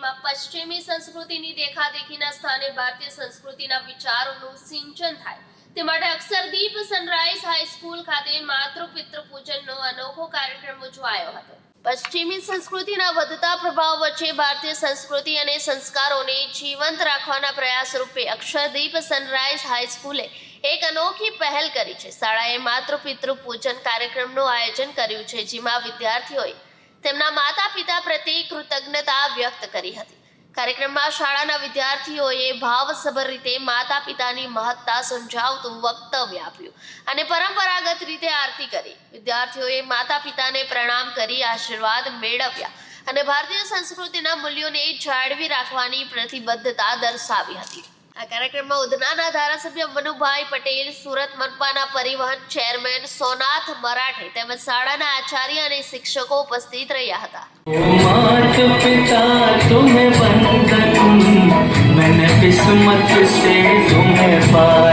એમાં પશ્ચિમી સંસ્કૃતિની દેખાદેખીના સ્થાને ભારતીય સંસ્કૃતિના વિચારોનું સિંચન થાય. તે માટે અક્ષરદીપ સનરાઈઝ હાઈસ્કૂલ ખાતે માતૃ પિતૃ પૂજનનો અનોખો કાર્યક્રમ ઉજવાયો હતો. પશ્ચિમી સંસ્કૃતિના વધતા પ્રભાવ વચ્ચે ભારતીય સંસ્કૃતિ અને સંસ્કારોને જીવંત રાખવાના પ્રયાસ રૂપે અક્ષરદીપ સનરાઈઝ હાઈસ્કૂલે એક અનોખી પહેલ કરી છે. શાળાએ માતૃ પિતૃ પૂજન કાર્યક્રમનું આયોજન કર્યું છે, જેમાં વિદ્યાર્થીઓએ તેમના માતા પિતા પ્રત્યે કૃતજ્ઞતા વ્યક્ત કરી હતી. કાર્યક્રમમાં શાળાના વિદ્યાર્થીઓએ ભાવસભર રીતે માતા પિતાની મહત્તા સમજાવતું વક્તવ્ય આપ્યું અને પરંપરાગત રીતે આરતી કરી. વિદ્યાર્થીઓએ માતા પિતાને પ્રણામ કરી, આશીર્વાદ મેળવ્યા અને ભારતીય સંસ્કૃતિના મૂલ્યોને જાળવી રાખવાની પ્રતિબદ્ધતા દર્શાવી હતી. આ કાર્યક્રમમાં ઉધનાના ધારાસભ્ય મનુભાઈ પટેલ, સુરત મનપાના પરિવહન ચેરમેન સોનાથ મરાઠે તેમજ શાળાના આચાર્ય અને શિક્ષકો ઉપસ્થિત રહ્યા હતા. કિસ્મત સે તુમ્હે પાર.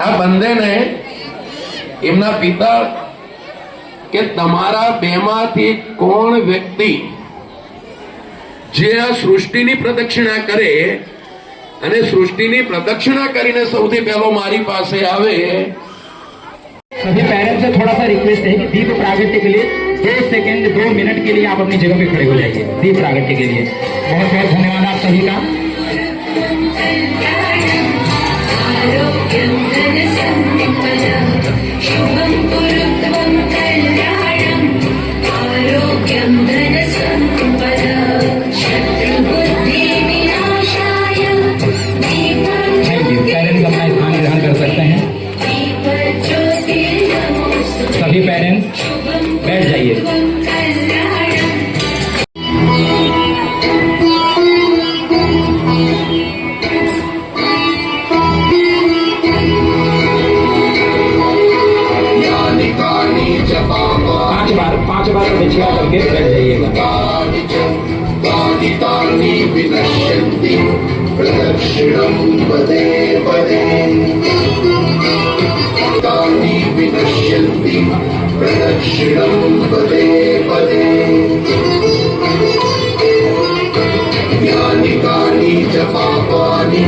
આ બંનેને એમના પિતા કે તમારા બેમાંથી કોણ વ્યક્તિ જે આ સૃષ્ટિની પ્રદક્ષિણા કરે અને સૃષ્ટિની પ્રદક્ષિણા કરીને સૌથી પહેલો મારી પાસે આવે सभी पेरेंट्स से थोड़ा सा रिक्वेस्ट है कि दीप प्रागट्य के लिए दो सेकंड दो मिनट के लिए आप अपनी जगह पे खड़े हो जाइए दीप प्रागट्य के लिए बहुत बहुत धन्यवाद आप सभी का का बिछिया करके बैठ जाइएगा तानि च तानि तानि विनश्यन्ति प्रदक्षिणं पदे पदे तानि विनश्यन्ति प्रदक्षिणं पदे पदे यानि कानि च पापानि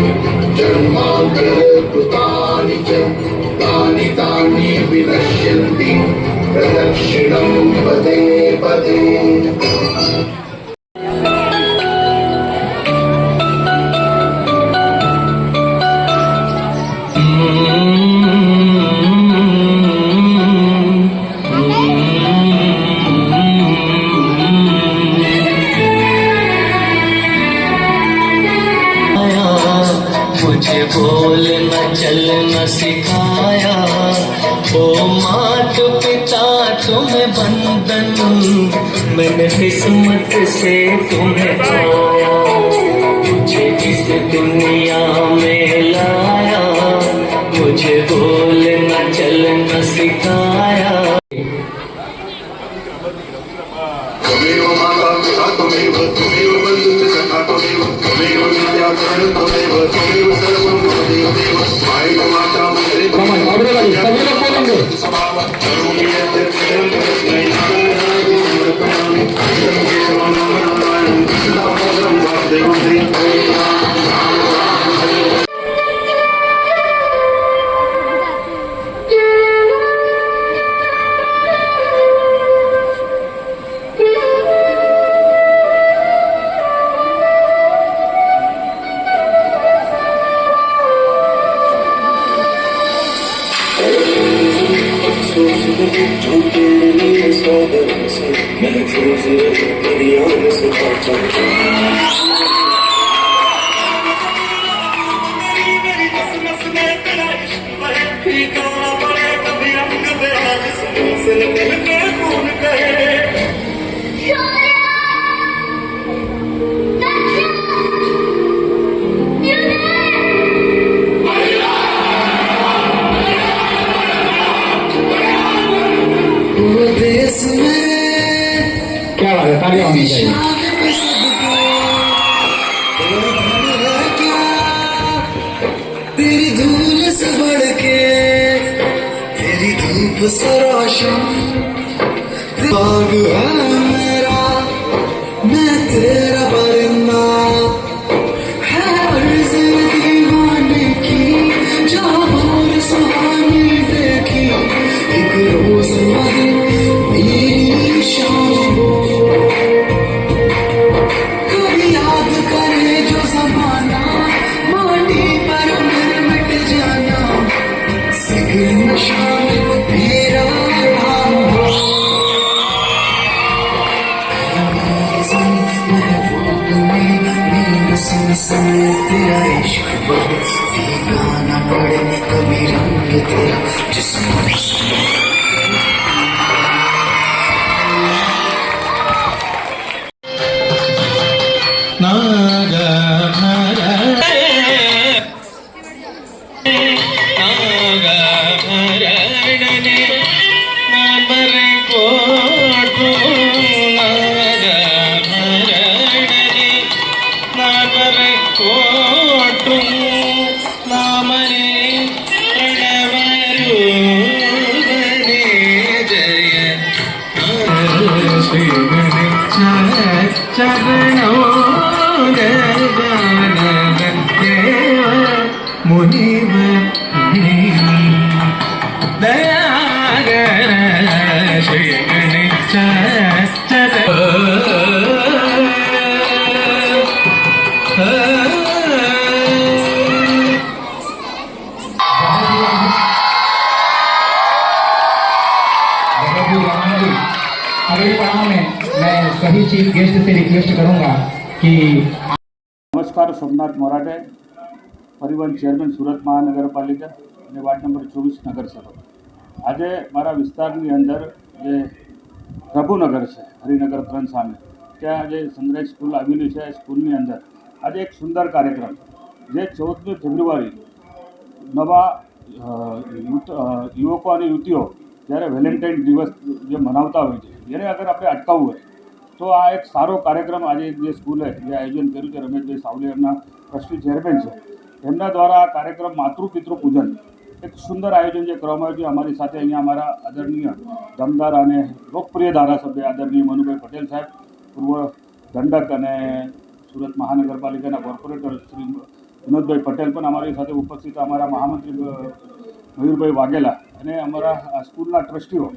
जन्मान्तरकृतानि च तानि तानि विनश्यन्ति प्रदक्षिणं पदे पदे मुझे बोलना चलना सिखाया ओ मात पिता तुम्हें बंधन मैंने किस्मत से तुम्हें पाया मुझे इस दुनिया में olmasın Belki üzere beni yalnız parçalamasın Sen तालियां होनी चाहिए तेरी धूल से बढ़ के तेरी धूप से रोशन सुन सुन तेरा इश्क बढ़े फीका न पड़े कभी रंग तेरा जिसमें चरणों मैं सभी चीफ गेस्ट से रिक्वेस्ट करूंगा कि નમસ્કાર સોમનાથ મોરાટે પરિવહન ચેરમેન સુરત મહાનગરપાલિકા અને વાર્ડ નંબર ચોવીસ નગરસભા આજે મારા વિસ્તારની અંદર જે પ્રભુનગર છે હરિનગર ત્રણ સામે ત્યાં જે સનરાઈઝ સ્કૂલ આવેલી છે એ સ્કૂલની અંદર આજે એક સુંદર કાર્યક્રમ જે ચૌદમી ફેબ્રુઆરી નવા અ, યુથ અ, યુવકો અને યુવતીઓ જ્યારે વેલેન્ટાઇન દિવસ જે મનાવતા હોય છે એને અગર આપણે અટકાવવું હોય તો આ એક સારો કાર્યક્રમ આજે જે સ્કૂલે જે આયોજન કર્યું છે, રમેશભાઈ સાવલે એમના ટ્રસ્ટી ચેરમેન છે, એમના દ્વારા આ કાર્યક્રમ માતૃ પિતૃ પૂજન એક સુંદર આયોજન જે કરવામાં આવ્યું છે. અમારી સાથે અહીંયા અમારા આદરણીય દમદાર અને લોકપ્રિય ધારાસભ્ય આદરણીય મનુભાઈ પટેલ સાહેબ, પૂર્વ દંડક અને સુરત મહાનગરપાલિકાના કોર્પોરેટર શ્રી વિનોદભાઈ પટેલ પણ અમારી સાથે ઉપસ્થિત. અમારા મહામંત્રી મયુરભાઈ વાઘેલા અને અમારા સ્કૂલના ટ્રસ્ટીઓ,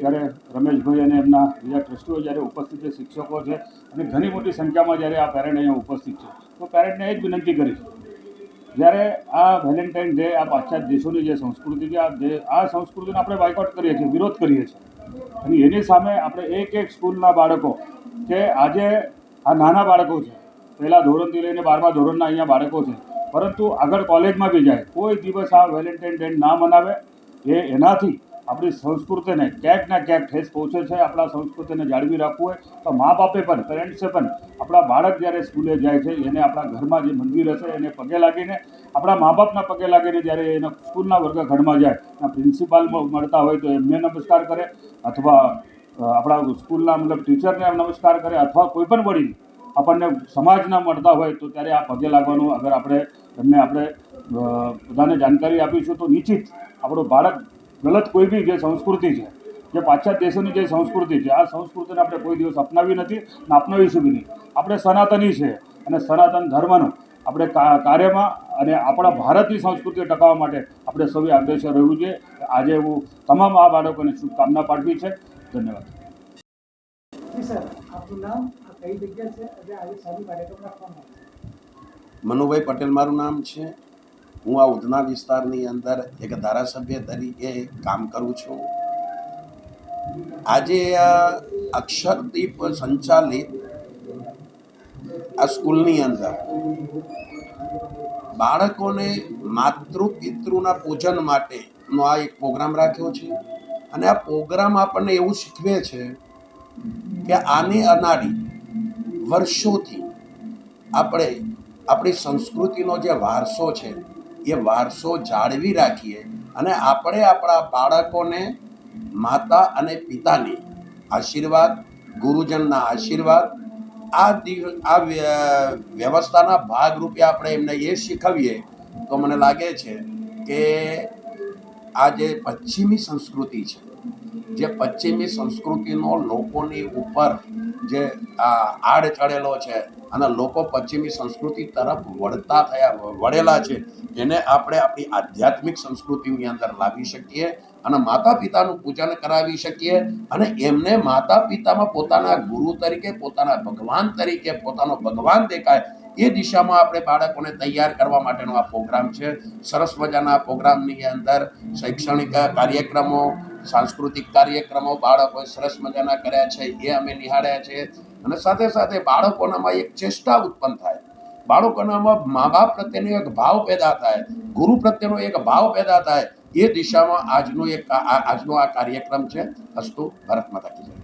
જ્યારે રમેશભાઈ અને એમના બીજા ટ્રસ્ટીઓ જ્યારે ઉપસ્થિત છે, શિક્ષકો છે, અને ઘણી મોટી સંખ્યામાં જ્યારે આ પેરેન્ટ અહીંયા ઉપસ્થિત છે. તો પેરેન્ટને એ જ વિનંતી કરીશ જ્યારે આ વેલેન્ટાઇન ડે આ પાશ્ચાત્ય દેશોની જે સંસ્કૃતિ છે, આ જે, આ સંસ્કૃતિનો આપણે બાયકોટ કરીએ છીએ, વિરોધ કરીએ છીએ. અને એની સામે આપણે એક એક સ્કૂલના બાળકો કે આજે આ નાના બાળકો છે, પહેલાં ધોરણથી લઈને બારમા ધોરણના અહીંયા બાળકો છે, પરંતુ આગળ કોલેજમાં બી જાય, કોઈ દિવસ આ વેલેન્ટાઇન ડે ના મનાવે એ એનાથી આપણી સંસ્કૃતિને ક્યાંક ના ક્યાંક ઠેસ પહોંચે છે, આપણા સંસ્કૃતિને જાળવી રાખવું હોય. તો મા બાપે પણ પેરેન્ટ્સે પણ આપણા બાળક જ્યારે સ્કૂલે જાય છે, એને આપણા ઘરમાં જે મંદિર હશે, એને પગે લાગીને, આપણા મા બાપના પગે લાગીને જ્યારે એના સ્કૂલના વર્ગખંડમાં જાય, એના પ્રિન્સિપાલ મળતા હોય તો એમને નમસ્કાર કરે અથવા આપણા સ્કૂલના મતલબ ટીચરને નમસ્કાર કરે અથવા કોઈ પણ વડીલ આપણને સમાજના મળતા હોય તો ત્યારે આ પગે લાગવાનું, અગર આપણે એમને આપણે બધાને જાણકારી આપીશું તો નિશ્ચિત આપણો બાળક ગલત કોઈ બી જે સંસ્કૃતિ છે જે પાશ્ચાત્ય દેશોની જે સંસ્કૃતિ છે આ સંસ્કૃતિને આપણે કોઈ દિવસ અપનાવી નથી અને અપનાવીશું બી નહીં. આપણે સનાતની છે અને સનાતન ધર્મનું આપણે કાર્યમાં અને આપણા ભારતની સંસ્કૃતિ ટકાવવા માટે આપણે સૌએ અગ્રેસર રહેવું જોઈએ. આજે હું તમામ આ બાળકોને શુભકામના પાઠવી છે. ધન્યવાદ. મનુભાઈ પટેલ મારું નામ છે. હું આ ઉધના વિસ્તારની અંદર એક ધારાસભ્ય તરીકે કામ કરું છું. આજે આ અક્ષરદીપ સંચાલિત આ સ્કૂલની અંદર બાળકોને માતૃ પિતૃના પૂજન માટેનો આ એક પ્રોગ્રામ રાખ્યો છે અને આ પ્રોગ્રામ આપણને એવું શીખવે છે કે આની અનાડી વર્ષોથી આપણે આપણી સંસ્કૃતિનો જે વારસો છે એ વારસો જાળવી રાખીએ અને આપણે આપણા બાળકોને માતા અને પિતાની આશીર્વાદ, ગુરુજનના આશીર્વાદ, આ આ વ્ય- વ્યવસ્થાના ભાગરૂપે આપણે એમને એ શીખવીએ તો મને લાગે છે કે આ જે પશ્ચિમી સંસ્કૃતિ છે, જે પશ્ચિમી સંસ્કૃતિનો લોકોની ઉપર જે, આ, આડ ચડેલો છે અને લોકો પશ્ચિમી સંસ્કૃતિ તરફ વળતા થયા, વળેલા છે, એને આપણે આપણી આધ્યાત્મિક સંસ્કૃતિની અંદર લાવી શકીએ અને માતા પિતાનું પૂજન કરાવી શકીએ અને એમને માતા પિતામાં પોતાના ગુરુ તરીકે, પોતાના ભગવાન તરીકે, પોતાનો ભગવાન દેખાય, એ દિશામાં આપણે બાળકોને તૈયાર કરવા માટેનો આ પ્રોગ્રામ છે. સરસ મજાના પ્રોગ્રામની અંદર શૈક્ષણિક કાર્યક્રમો સાંસ્કૃતિક કાર્યક્રમો બાળકોએ સરસ મજાના કર્યા છે, એ અમે નિહાળ્યા છે. અને સાથે સાથે બાળકોનામાં એક ચેષ્ટા ઉત્પન્ન થાય. બાળકોનામાં મા બાપ પ્રત્યેનો એક ભાવ પેદા થાય, ગુરુ પ્રત્યેનો એક ભાવ પેદા થાય, એ દિશામાં આજનો એક આજનો આ કાર્યક્રમ છે, અસ્તુ ભારત માતા કી